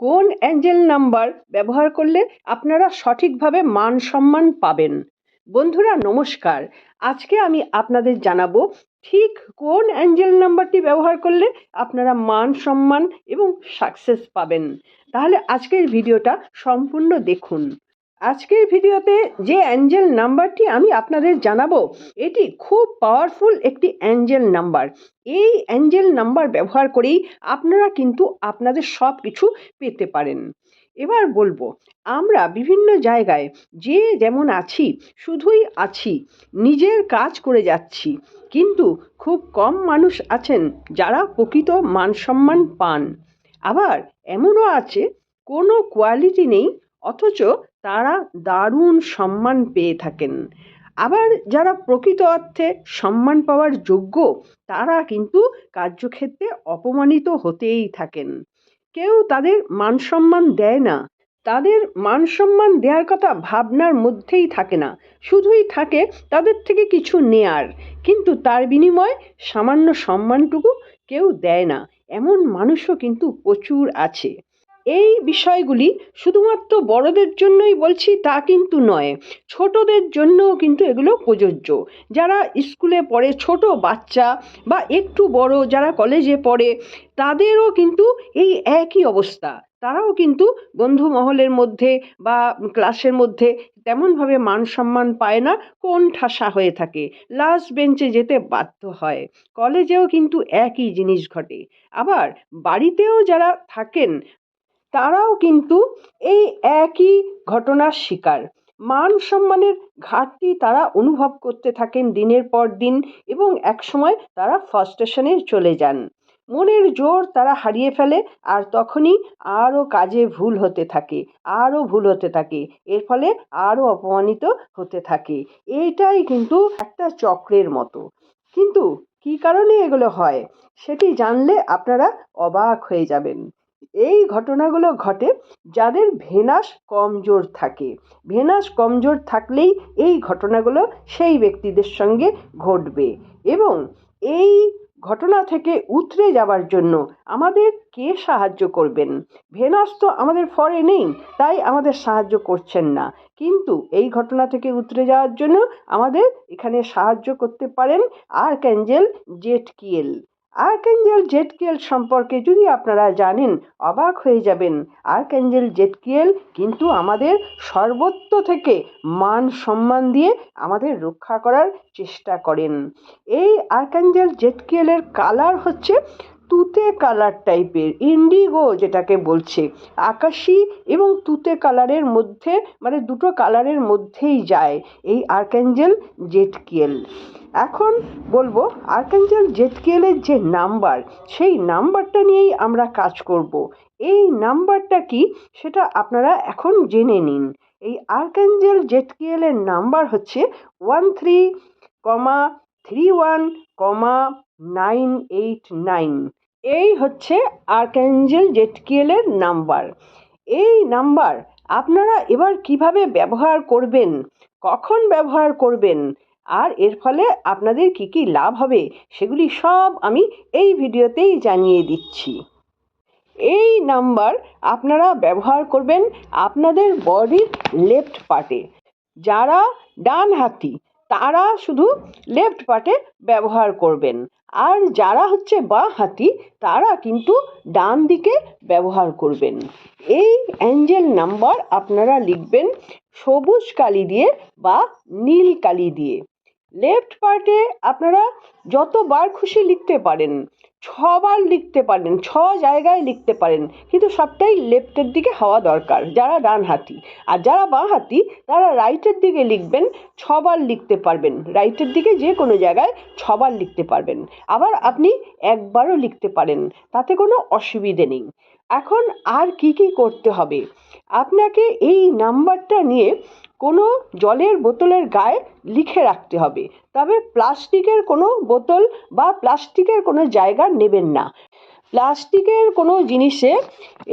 কোন Angel number ব্যবহার করলে আপনারা সঠিকভাবে মান সম্মান পাবেন? বন্ধুরা, নমস্কার। আজকে আমি আপনাদের জানাব ঠিক কোন অ্যাঞ্জেল নাম্বারটি ব্যবহার করলে আপনারা মান সম্মান এবং সাকসেস পাবেন। তাহলে আজকের ভিডিওটা সম্পূর্ণ দেখুন। আজকের ভিডিওতে যে অ্যাঞ্জেল নাম্বারটি আমি আপনাদের জানাব, এটি খুব পাওয়ারফুল একটি অ্যাঞ্জেল নাম্বার। এই অ্যাঞ্জেল নাম্বার ব্যবহার করেই আপনারা কিন্তু আপনাদের সব কিছু পেতে পারেন। এবার বলব, আমরা বিভিন্ন জায়গায় যে যেমন আছি, শুধুই আছি, নিজের কাজ করে যাচ্ছি, কিন্তু খুব কম মানুষ আছেন যারা প্রকৃত মান সম্মান পান। আবার এমনও আছে, কোনো কোয়ালিটি নেই, অথচ তারা দারুণ সম্মান পেয়ে থাকেন। আবার যারা প্রকৃত অর্থে সম্মান পাওয়ার যোগ্য, তারা কিন্তু কার্যক্ষেত্রে অপমানিত হতেই থাকেন। কেউ তাদের মান সম্মান দেয় না। তাদের মান সম্মান দেওয়ার কথা ভাবনার মধ্যেই থাকে না। শুধুই থাকে তাদের থেকে কিছু নেয়ার। কিন্তু তার বিনিময়ে সামান্য সম্মানটুকু কেউ দেয় না। এমন মানুষও কিন্তু প্রচুর আছে। এই বিষয়গুলি শুধুমাত্র বড়দের জন্যই বলছি তা কিন্তু নয়, ছোটদের জন্যও কিন্তু এগুলো প্রযোজ্য। যারা স্কুলে পড়ে ছোট বাচ্চা বা একটু বড় যারা কলেজে পড়ে, তাদেরও কিন্তু এই একই অবস্থা। তারাও কিন্তু বন্ধু মহলের মধ্যে বা ক্লাসের মধ্যে তেমনভাবে মান সম্মান পায় না কোন ঠাসা হয়ে থাকে, লাস্ট বেঞ্চে যেতে বাধ্য হয়। কলেজেও কিন্তু একই জিনিস ঘটে। আবার বাড়িতেও যারা থাকেন তারাও কিন্তু এই একই ঘটনার শিকার। মান সম্মানের ঘাটতি তারা অনুভব করতে থাকেন দিনের পর দিন এবং একসময় তারা ফার্স্টেশনে চলে যান। মনের জোর তারা হারিয়ে ফেলে আর তখনই আরও কাজে ভুল হতে থাকে, আরও ভুল হতে থাকে, এর ফলে আরও অপমানিত হতে থাকে। এইটাই কিন্তু একটা চক্রের মতো। কিন্তু কী কারণে এগুলো হয়? সেটি জানলে আপনারা অবাক হয়ে যাবেন। এই ঘটনাগুলো ঘটে যাদের ভেনাস কমজোর থাকে। ভেনাস কমজোর থাকলেই এই ঘটনাগুলো সেই ব্যক্তিদের সঙ্গে ঘটবে এবং এই ঘটনা থেকে উতরে যাবার জন্য আমাদের কে সাহায্য করবেন? ভেনাস তো আমাদের ফরে নেই, তাই আমাদের সাহায্য করছেন না। কিন্তু এই ঘটনা থেকে উতরে যাওয়ার জন্য আমাদের এখানে সাহায্য করতে পারেন আর্ক্যাঞ্জেল জেটকিয়েল। আর্ক্যাঞ্জেল জেটকিয়েল সম্পর্কে যদি আপনারা জানেন, অবাক হয়ে যাবেন। আর্কেঞ্জেল জেটকিয়েল কিন্তু আমাদের সর্বত্র থেকে মান সম্মান দিয়ে আমাদের রক্ষা করার চেষ্টা করেন। এই আর্কেঞ্জেল জেটকিয়েলের কালার হচ্ছে তুতে কালার টাইপের, ইন্ডিগো যেটাকে বলছে, আকাশি এবং তুতে কালারের মধ্যে মানে দুটো কালারের মধ্যেই যায় এই আর্ক্যাঞ্জেল জেটকিয়েল। এখন বলব, আর্কাঞ্জেল জেটকিয়েলের যে নাম্বার, সেই নাম্বারটা নিয়েই আমরা কাজ করব। এই নাম্বারটা কি, সেটা আপনারা এখন জেনে নিন। এই আর্কাঞ্জেল জেটকিয়েলের নাম্বার হচ্ছে one three comma three one comma nine eight nine. এই হচ্ছে আর্কাঞ্জেল জেটকিয়েলের নাম্বার এই নাম্বার আপনারা এবার কীভাবে ব্যবহার করবেন? কখন ব্যবহার করবেন? আর এর ফলে আপনাদের কী কী লাভ হবে? সেগুলি সব আমি এই ভিডিওতেই জানিয়ে দিচ্ছি। এই নাম্বার আপনারা ব্যবহার করবেন আপনাদের বডির লেফট পার্টে যারা ডান হাতি তারা শুধু লেফট পার্টে ব্যবহার করবেন। আর যারা হচ্ছে বাঁ হাতি, তারা কিন্তু ডান দিকে ব্যবহার করবেন। এই অ্যাঞ্জেল নাম্বার আপনারা লিখবেন সবুজ কালি দিয়ে বা নীল কালি দিয়ে। লেফট পার্টে আপনারা যতবার খুশি লিখতে পারেন, ছবার লিখতে পারেন, ছ জায়গায় লিখতে পারেন, কিন্তু সবটাই লেফটের দিকে হওয়া দরকার, যারা ডান হাতি। আর যারা বাঁ হাতি, তারা রাইটের দিকে লিখবেন, ছবার লিখতে পারবেন। রাইটের দিকে যে কোনো জায়গায় ছবার লিখতে পারবেন। আবার আপনি একবারও লিখতে পারেন, তাতে কোনো অসুবিধে নেই। এখন আর কি কি করতে হবে? আপনাকে এই নাম্বারটা নিয়ে কোনো জলের বোতলের গায়ে লিখে রাখতে হবে। তবে প্লাস্টিকের কোনো বোতল বা প্লাস্টিকের কোনো জায়গা নেবেন না। প্লাস্টিকের কোনো জিনিসে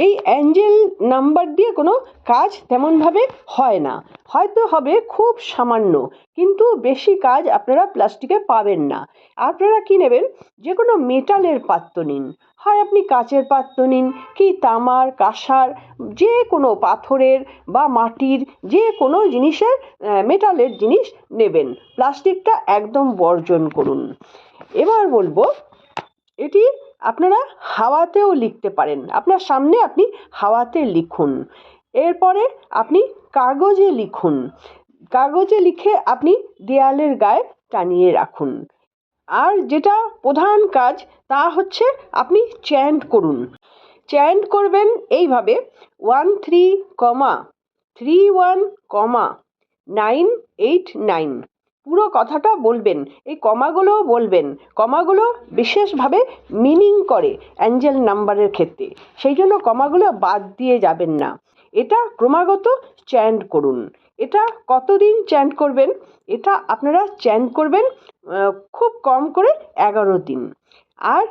এই অ্যাঞ্জেল নাম্বার দিয়ে কোনো কাজ তেমনভাবে হয় না। হয়তো হবে খুব সামান্য, কিন্তু বেশি কাজ আপনারা প্লাস্টিকে পাবেন না। আপনারা কী নেবেন? যে কোনো মেটালের পাত্র নিন। হয় আপনি কাচের পাত্র নিন কি তামার, কাঁসার, যে কোনো পাথরের বা মাটির যে কোনো জিনিসের মেটালের জিনিস নেবেন। প্লাস্টিকটা একদম বর্জন করুন। এবার বলব, এটি আপনারা হাওয়াতেও লিখতে পারেন। আপনার সামনে আপনি হাওয়াতে লিখুন। এরপরে আপনি কাগজে লিখুন। কাগজে লিখে আপনি দেয়ালের গায়ে টানিয়ে রাখুন। আর যেটা প্রধান কাজ, তা হচ্ছে আপনি চ্যান্ট করুন। চ্যান্ট করবেন এইভাবে, one three comma, three one comma, nine eight nine. পুরো কথাটা বলবেন, এই কমাগুলোও বলবেন। কমাগুলো বিশেষভাবে মিনিং করে অ্যাঞ্জেল নাম্বারের ক্ষেত্রে। সেই জন্য কমাগুলো বাদ দিয়ে যাবেন না। এটা ক্রমাগত চ্যান্ট করুন। এটা কতদিন চ্যান্ট করবেন? এটা আপনারা চ্যান্ট করবেন খুব কম করে এগারো দিন। আর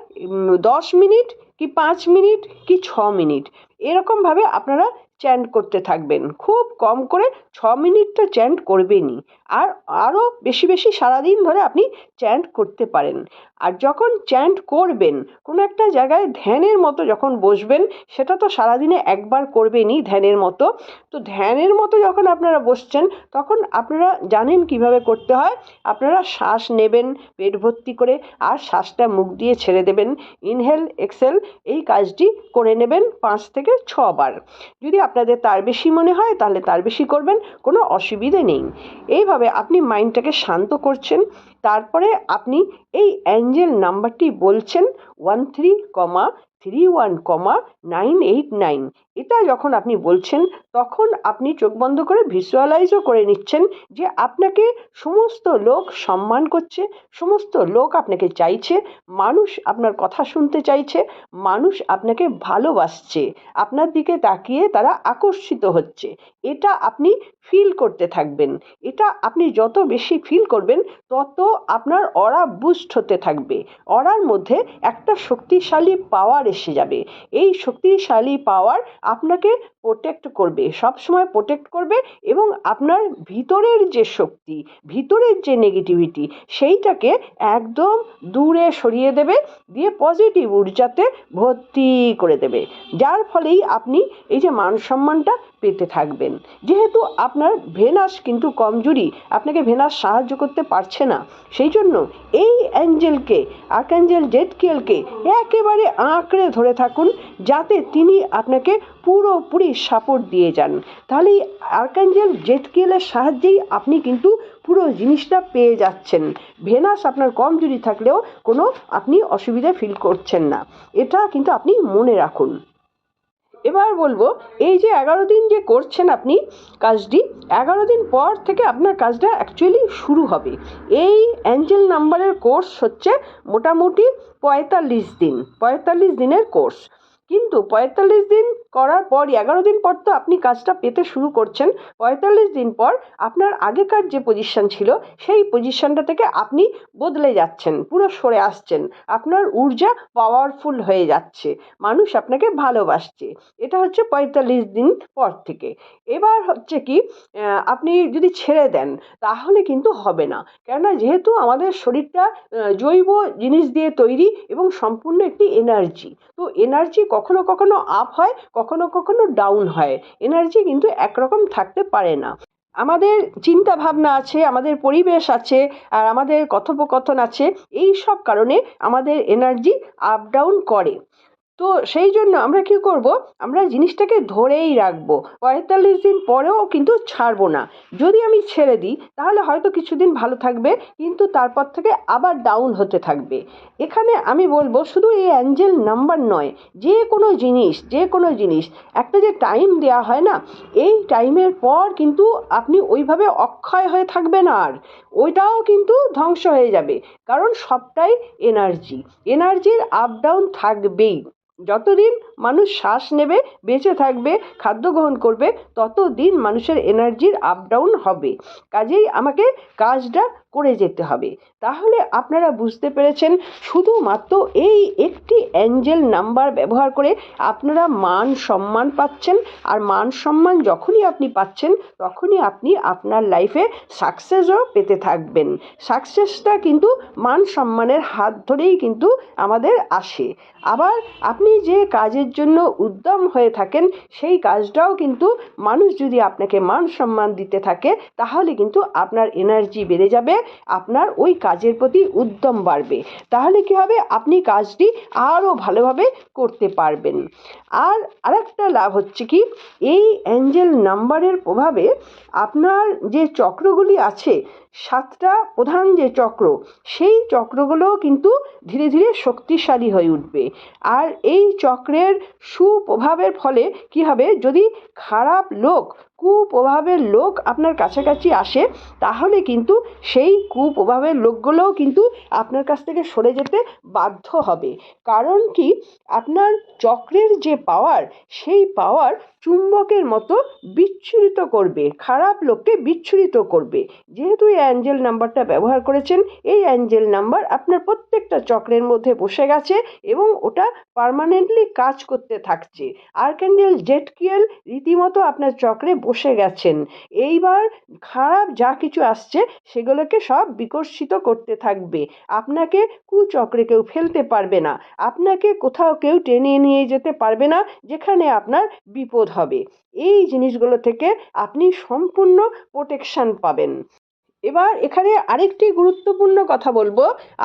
দশ মিনিট কি পাঁচ মিনিট কি ছ মিনিট? এরকমভাবে আপনারা চ্যান্ট করতে থাকবেন। খুব কম করে ছ মিনিট তো চ্যান্ট করবেনই। আর আরও বেশি বেশি সারাদিন ধরে আপনি চ্যান্ট করতে পারেন। আর যখন চ্যান্ট করবেন, কোনো একটা জায়গায় ধ্যানের মতো যখন বসবেন, সেটা তো সারাদিনে একবার করবেনই ধ্যানের মতো। তো ধ্যানের মতো যখন আপনারা বসছেন, তখন আপনারা জানেন কীভাবে করতে হয়। আপনারা শ্বাস নেবেন পেট ভর্তি করে আর শ্বাসটা মুখ দিয়ে ছেড়ে দেবেন। ইনহেল এক্সেল এই কাজটি করে নেবেন পাঁচ থেকে ছবার যদি আপনাদের তার বেশি মনে হয়, তাহলে তার বেশি করবেন, কোনো অসুবিধে নেই। এইভাবে আপনি মাইন্ডটাকে শান্ত করছেন, তারপরে আপনি এই অ্যাঞ্জেল নাম্বারটি বলছেন one three comma three one comma nine eight nine এটা যখন আপনি বলছেন, তখন আপনি চোখ বন্ধ করে ভিজুয়ালাইজও করে নিচ্ছেন যে আপনাকে সমস্ত লোক সম্মান করছে, সমস্ত লোক আপনাকে চাইছে, মানুষ আপনার কথা শুনতে চাইছে, মানুষ আপনাকে ভালোবাসছে, আপনার দিকে তাকিয়ে তারা আকর্ষিত হচ্ছে। এটা আপনি ফিল করতে থাকবেন। এটা আপনি যত বেশি ফিল করবেন, তত আপনার অরা বুস্ট হতে থাকবে। অরার মধ্যে একটা শক্তিশালী পাওয়ার এসে যাবে। এই শক্তিশালী পাওয়ার আপনাকে প্রোটেক্ট করবে, সবসময় প্রোটেক্ট করবে এবং আপনার ভিতরের যে শক্তি, ভিতরের যে নেগেটিভিটি সেইটাকে একদম দূরে সরিয়ে দেবে, দিয়ে পজিটিভ ঊর্জাতে ভর্তি করে দেবে। যার ফলেই আপনি এই যে মান সম্মানটা পেতে থাকবেন। যেহেতু আপনার ভেনাস কিন্তু কমজোরি, আপনাকে ভেনাস সাহায্য করতে পারছে না। সেই জন্য এই অ্যাঞ্জেলকে, আর্কাঞ্জেল জেটকেলকে একেবারে আঁকড়ে ধরে থাকুন যাতে তিনি আপনাকে পুরোপুরি সাপোর্ট দিয়ে যান। তাহলে আর্কাঞ্জেল জেটকেলের সাহায্যেই আপনি কিন্তু পুরো জিনিসটা পেয়ে যাচ্ছেন। ভেনাস আপনার কমজোরি থাকলেও কোনো আপনি অসুবিধা ফিল করছেন না। এটা কিন্তু আপনি মনে রাখুন। এবার বলব, এই যে এগারো দিন যে করছেন আপনি কাজটি, এগারো দিন পর থেকে আপনার কাজটা অ্যাকচুয়ালি শুরু হবে। এই অ্যাঞ্জেল নাম্বারের কোর্স হচ্ছে মোটামুটি পঁয়তাল্লিশ দিন, পঁয়তাল্লিশ দিনের কোর্স কিন্তু পঁয়তাল্লিশ দিন করার পরই, এগারো দিন পর তো আপনি কাজটা পেতে শুরু করছেন, পঁয়তাল্লিশ দিন পর আপনার আগেকার যে পজিশান ছিল, সেই পজিশানটা থেকে আপনি বদলে যাচ্ছেন, পুরো সরে আসছেন, আপনার ঊর্জা পাওয়ারফুল হয়ে যাচ্ছে, মানুষ আপনাকে ভালোবাসছে। এটা হচ্ছে পঁয়তাল্লিশ দিন পর থেকে। এবার হচ্ছে কি আপনি যদি ছেড়ে দেন, তাহলে কিন্তু হবে না। কেননা যেহেতু আমাদের শরীরটা জৈব জিনিস দিয়ে তৈরি এবং সম্পূর্ণ একটি এনার্জি তো এনার্জি কখনো কখনো আপ হয়, কখনো কখনো ডাউন হয়। এনার্জি কিন্তু একরকম থাকতে পারে না। আমাদের চিন্তা ভাবনা আছে, আমাদের পরিবেশ আছে, আর আমাদের কথোপকথন আছে, এই সব কারণে আমাদের এনার্জি আপ ডাউন করে। তো সেই জন্য আমরা কী করব? আমরা জিনিসটাকে ধরেই রাখব। পঁয়তাল্লিশ দিন পরেও কিন্তু ছাড়বো না। যদি আমি ছেড়ে দিই, তাহলে হয়তো কিছুদিন ভালো থাকবে, কিন্তু তারপর থেকে আবার ডাউন হতে থাকবে। এখানে আমি বলব, শুধু এই অ্যাঞ্জেল নাম্বার নয়, যে কোনো জিনিস, যে কোনো জিনিস, একটা যে টাইম দেওয়া হয় না, এই টাইমের পর কিন্তু আপনি ওইভাবে অক্ষয় হয়ে থাকবেন আর। ওইটাও কিন্তু ধ্বংস হয়ে যাবে, কারণ সবটাই এনার্জি এনার্জির আপ ডাউন থাকবেই। যতদিন মানুষ শ্বাস নেবে, বেঁচে থাকবে, খাদ্য গ্রহণ করবে, ততদিন মানুষের এনার্জির আপ ডাউন হবে। কাজেই আমাকে কাজটা করে যেতে হবে। তাহলে আপনারা বুঝতে পেরেছেন, শুধুমাত্র এই একটি অ্যাঞ্জেল নাম্বার ব্যবহার করে আপনারা মান সম্মান পাচ্ছেন। আর মান সম্মান যখনই আপনি পাচ্ছেন, তখনই আপনি আপনার লাইফে সাকসেসও পেতে থাকবেন। সাকসেসটা কিন্তু মান সম্মানের হাত ধরেই কিন্তু আমাদের আসে। আবার আপনি যে কাজের জন্য উদ্যম হয়ে থাকেন, সেই কাজটাও কিন্তু মানুষ যদি আপনাকে মান সম্মান দিতে থাকে, তাহলে কিন্তু আপনার এনার্জি বেড়ে যাবে আপনার ওই কাজের প্রতি উদ্যম বাড়বে। তাহলে কী হবে? আপনি কাজটি আরও ভালোভাবে করতে পারবেন। আর আরেকটা লাভ হচ্ছে কি? এই অ্যাঞ্জেল নাম্বারের প্রভাবে আপনার যে চক্রগুলি আছে, সাতটা প্রধান যে চক্র, সেই চক্রগুলোও কিন্তু ধীরে ধীরে শক্তিশালী হয়ে উঠবে। আর এই চক্রের সুপ্রভাবের ফলে কী হবে? যদি খারাপ লোক কুপ্রভাবের লোক আপনার কাছাকাছি আসে, তাহলে কিন্তু সেই কুপ্রভাবের লোকগুলোও কিন্তু আপনার কাছ থেকে সরে যেতে বাধ্য হবে। কারণ কি? আপনার চক্রের যে পাওয়ার সেই পাওয়ার চুম্বকের মতো বিচ্ছুরিত করবে, খারাপ লোককে বিচ্ছুরিত করবে। যেহেতু এই অ্যাঞ্জেল নাম্বারটা ব্যবহার করেছেন, এই অ্যাঞ্জেল নাম্বার আপনার প্রত্যেকটা চক্রের মধ্যে বসে গেছে এবং ওটা পার্মানেন্টলি কাজ করতে থাকছে। আর্কেঞ্জেল জেটকিয়েল রীতিমতো আপনার চক্রে বসে গেছেন। এইবার খারাপ যা কিছু আসছে, সেগুলোকে সব বিকশিত করতে থাকবে। আপনাকে কুচক্রে কেউ ফেলতে পারবে না। আপনাকে কোথাও কেউ টেনে নিয়ে যেতে পারবে না, যেখানে আপনার বিপদ হবে। এই জিনিসগুলো থেকে আপনি সম্পূর্ণ প্রোটেকশান পাবেন। এবার এখানে আরেকটি গুরুত্বপূর্ণ কথা বলব।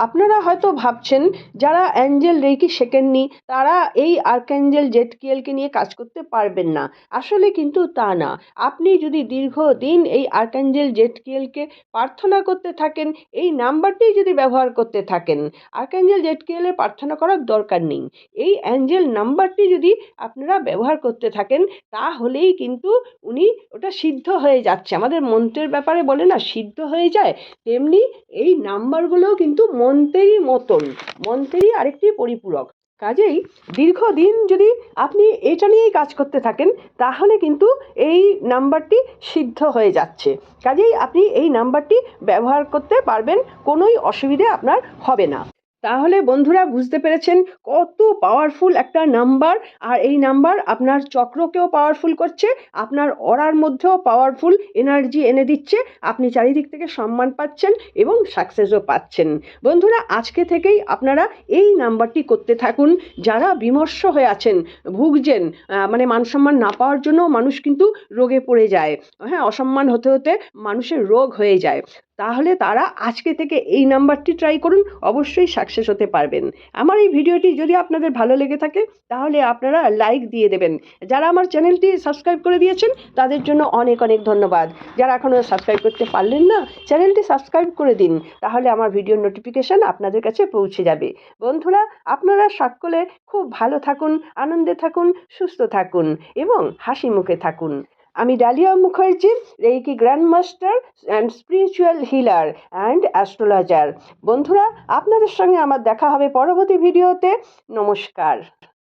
আপনারা হয়তো ভাবছেন, যারা অ্যাঞ্জেল রেকি শেখেননি, তারা এই আর্কঅ্যাঞ্জেল জেটকিয়েলকে নিয়ে কাজ করতে পারবেন না। আসলে কিন্তু তা না। আপনি যদি দীর্ঘদিন এই আর্কঅ্যাঞ্জেল জেটকিয়েলকে প্রার্থনা করতে থাকেন, এই নাম্বারটি যদি ব্যবহার করতে থাকেন আর্কঅ্যাঞ্জেল জেটকিয়েলের প্রার্থনা করার দরকার নেই। এই অ্যাঞ্জেল নাম্বারটি যদি আপনারা ব্যবহার করতে থাকেন, তাহলেই কিন্তু উনি ওটা সিদ্ধ হয়ে যাচ্ছে। আমাদের মন্ত্রের ব্যাপারে বলে না, সিদ্ধ হয়ে যায়, তেমনি এই নাম্বারগুলোও কিন্তু মন্ত্রেরই মতন মন্ত্রেরই আরেকটি পরিপূরক। কাজেই দীর্ঘদিন যদি আপনি এটা নিয়েই কাজ করতে থাকেন, তাহলে কিন্তু এই নাম্বারটি সিদ্ধ হয়ে যাচ্ছে। কাজেই আপনি এই নাম্বারটি ব্যবহার করতে পারবেন, কোনোই অসুবিধে আপনার হবে না। তাহলে বন্ধুরা বুঝতে পেরেছেন কত পাওয়ারফুল একটা নাম্বার আর এই নাম্বার আপনার চক্রকেও পাওয়ারফুল করছে, আপনার অরার মধ্যেও পাওয়ারফুল এনার্জি এনে দিচ্ছে, আপনি চারিদিক থেকে সম্মান পাচ্ছেন এবং সাকসেসও পাচ্ছেন। বন্ধুরা, আজকে থেকেই আপনারা এই নাম্বারটি করতে থাকুন, যারা বিমর্ষ হয়ে আছেন, ভুগছেন মানে মান সম্মান না পাওয়ার জন্য মানুষ কিন্তু রোগে পড়ে যায়। হ্যাঁ অসম্মান হতে হতে মানুষের রোগ হয়ে যায়। তাহলে তারা আজকে থেকে এই নাম্বারটি ট্রাই করুন, অবশ্যই সাকসেস হতে পারবেন। আমার এই ভিডিওটি যদি আপনাদের ভালো লেগে থাকে, তাহলে আপনারা লাইক দিয়ে দেবেন। যারা আমার চ্যানেলটি সাবস্ক্রাইব করে দিয়েছেন, তাদের জন্য অনেক অনেক ধন্যবাদ। যারা এখনও সাবস্ক্রাইব করতে পারলেন না, চ্যানেলটি সাবস্ক্রাইব করে দিন, তাহলে আমার ভিডিওর নোটিফিকেশান আপনাদের কাছে পৌঁছে যাবে। বন্ধুরা, আপনারা সকলে খুব ভালো থাকুন, আনন্দে থাকুন, সুস্থ থাকুন এবং হাসি মুখে থাকুন। আমি Dalia Mukherjee, reiki grand master and spiritual healer and astrologer বন্ধুরা, আপনাদের সঙ্গে আমার দেখা হবে পরবর্তী ভিডিওতে নমস্কার।